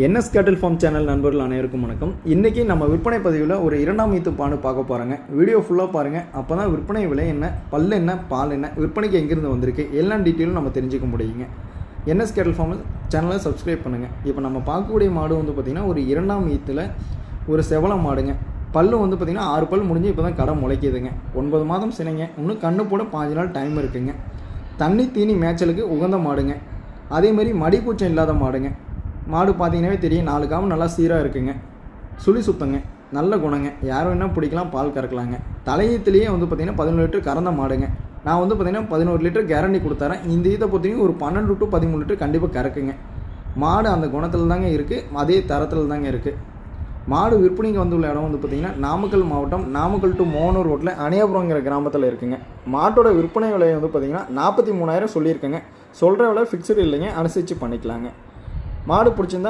NS கேட்டில் form channel நண்பர்கள் அனைவருக்கும் வணக்கம். இன்றைக்கி நம்ம விற்பனை பதிவில் ஒரு இரண்டாம் ஈத்து பானு பார்க்க போகிறாங்க வீடியோ ஃபுல்லாக பாருங்கள் அப்போ தான் விற்பனை விலை என்ன பல் என்ன பால் என்ன விற்பனைக்கு எங்கேருந்து வந்திருக்கு எல்லா டீட்டெயிலும் நம்ம தெரிஞ்சுக்க முடியுங்க. என்எஸ் கேட்டில் ஃபார்ம் சேனலை சப்ஸ்கிரைப் பண்ணுங்கள் இப்போ நம்ம பார்க்கக்கூடிய மாடு வந்து பார்த்திங்கன்னா ஒரு இரண்டாம் ஈத்தில் ஒரு செவல மாடுங்க. பல்லு வந்து பார்த்திங்கன்னா ஆறு பல் முடிஞ்சு இப்போ தான் கடை முளைக்குதுங்க. ஒன்பது மாதம் சினைங்க. இன்னும் கண்ணு போட பாஞ்சு நாள் டைம் இருக்குங்க. தண்ணி தீனி மேய்ச்சலுக்கு உகந்த மாடுங்க. அதேமாதிரி மடிக்கூச்சம் மடிப்பூச்சம் இல்லாத மாடுங்க. மாடு பார்த்தீங்கன்னாவே தெரியும் நாலு காமம் நல்லா சீராக இருக்குங்க. சுழி சுத்தங்க நல்ல குணங்க. யார் வேணால் பிடிக்கலாம் பால் கறக்கலாங்க. தலையத்துலேயே வந்து பார்த்திங்கன்னா பதினொரு லிட்டர் கறந்த மாடுங்க. நான் வந்து பார்த்திங்கன்னா பதினோரு லிட்டர் கேரண்டி கொடுத்தாரேன் இந்த இதை பொறுத்தவரைக்கும் ஒரு பன்னெண்டு டு பதிமூணு லிட்டர் கண்டிப்பாக கறக்குங்க. மாடு அந்த குணத்தில் தாங்க இருக்குது அதே தரத்தில் தாங்க இருக்குது மாடு விற்பனைக்கு வந்துள்ள இடம் வந்து பார்த்திங்கன்னா நாமக்கல் மாவட்டம் நாமக்கல் டு மோகனூர் ரோட்டில் அணியாபுரங்கிற கிராமத்தில் இருக்குங்க. மாட்டோட விற்பனை விலை வந்து பார்த்திங்கன்னா நாற்பத்தி மூணாயிரம் சொல்லியிருக்கேங்க. சொல்கிற விலை ஃபிக்ஸ்டு இல்லைங்க அனுசரித்து பண்ணிக்கலாங்க. மாடு பிடிச்சிருந்தா